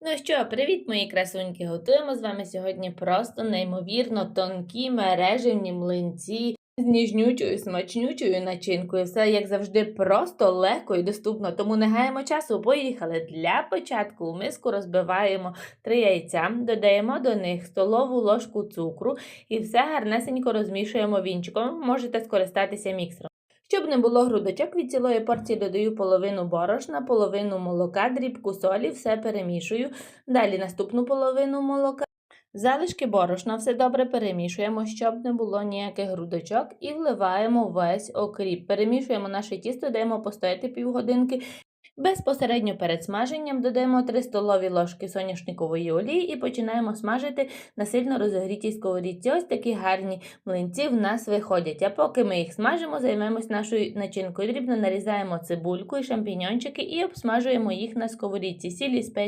Ну що, привіт, мої красуньки! Готуємо з вами сьогодні просто неймовірно тонкі мережевні млинці з ніжнючою, смачнючою начинкою. Все, як завжди, просто легко і доступно. Тому не гаємо часу, поїхали. Для початку у миску розбиваємо три яйця, додаємо до них столову ложку цукру і все гарнесенько розмішуємо вінчиком. Можете скористатися міксером. Щоб не було грудочок, від цілої порції додаю половину борошна, половину молока, дрібку солі, все перемішую. Далі наступну половину молока. Залишки борошна все добре перемішуємо, щоб не було ніяких грудочок, і вливаємо весь окріп. Перемішуємо наше тісто, даємо постояти півгодинки. Безпосередньо перед смаженням додаємо 3 столові ложки соняшникової олії і починаємо смажити на сильно розогрітій сковорідці. Ось такі гарні млинці в нас виходять. А поки ми їх смажимо, займемось нашою начинкою. Дрібно нарізаємо цибульку і шампіньончики і обсмажуємо їх на сковорідці, сілі спеції.